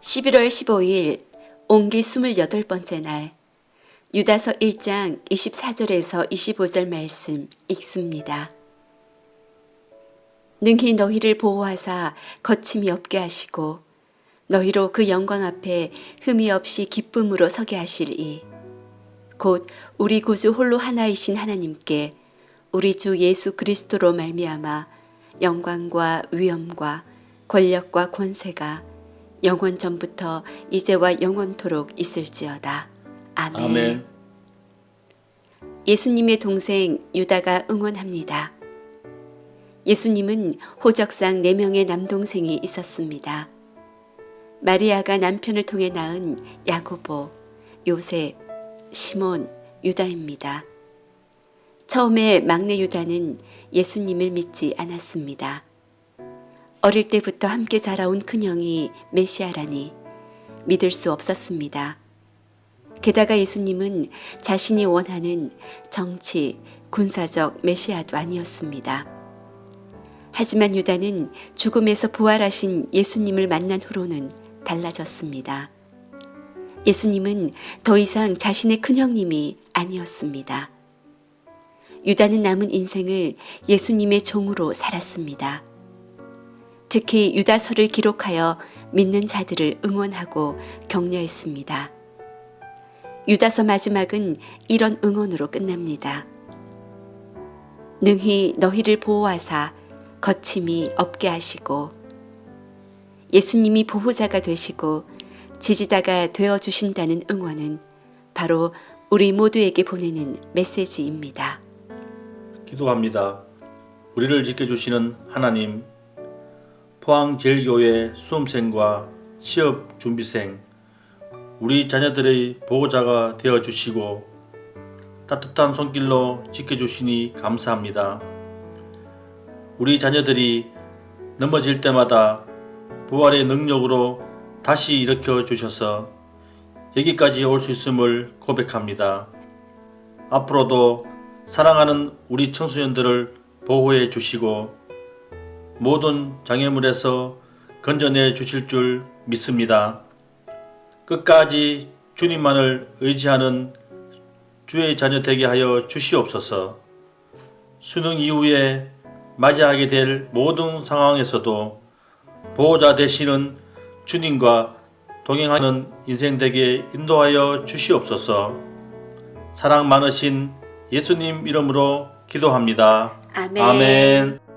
11월 15일 옹기 28번째 날 유다서 1장 24절에서 25절 말씀 읽습니다. 능히 너희를 보호하사 거침이 없게 하시고 너희로 그 영광 앞에 흠이 없이 기쁨으로 서게 하시리. 곧 우리 구주 홀로 하나이신 하나님께 우리 주 예수 그리스도로 말미암아 영광과 위엄과 권력과 권세가 영원 전부터 이제와 영원토록 있을지어다. 아멘. 아멘. 예수님의 동생 유다가 응원합니다. 예수님은 호적상 4명의 남동생이 있었습니다. 마리아가 남편을 통해 낳은 야고보, 요셉, 시몬, 유다입니다. 처음에 막내 유다는 예수님을 믿지 않았습니다. 어릴 때부터 함께 자라온 큰형이 메시아라니 믿을 수 없었습니다. 게다가 예수님은 자신이 원하는 정치, 군사적 메시아도 아니었습니다. 하지만 유다는 죽음에서 부활하신 예수님을 만난 후로는 달라졌습니다. 예수님은 더 이상 자신의 큰형님이 아니었습니다. 유다는 남은 인생을 예수님의 종으로 살았습니다. 특히 유다서를 기록하여 믿는 자들을 응원하고 격려했습니다. 유다서 마지막은 이런 응원으로 끝납니다. 능히 너희를 보호하사 거침이 없게 하시고 예수님이 보호자가 되시고 지지자가 되어 주신다는 응원은 바로 우리 모두에게 보내는 메시지입니다. 기도합니다. 우리를 지켜주시는 하나님, 포항제일교회 수험생과 취업 준비생, 우리 자녀들의 보호자가 되어 주시고 따뜻한 손길로 지켜주시니 감사합니다. 우리 자녀들이 넘어질 때마다 부활의 능력으로 다시 일으켜 주셔서 여기까지 올 수 있음을 고백합니다. 앞으로도 사랑하는 우리 청소년들을 보호해 주시고 모든 장애물에서 건져내 주실 줄 믿습니다. 끝까지 주님만을 의지하는 주의 자녀 되게 하여 주시옵소서. 수능 이후에 맞이하게 될 모든 상황에서도 보호자 되시는 주님과 동행하는 인생 되게 인도하여 주시옵소서. 사랑 많으신 예수님 이름으로 기도합니다. 아멘. 아멘.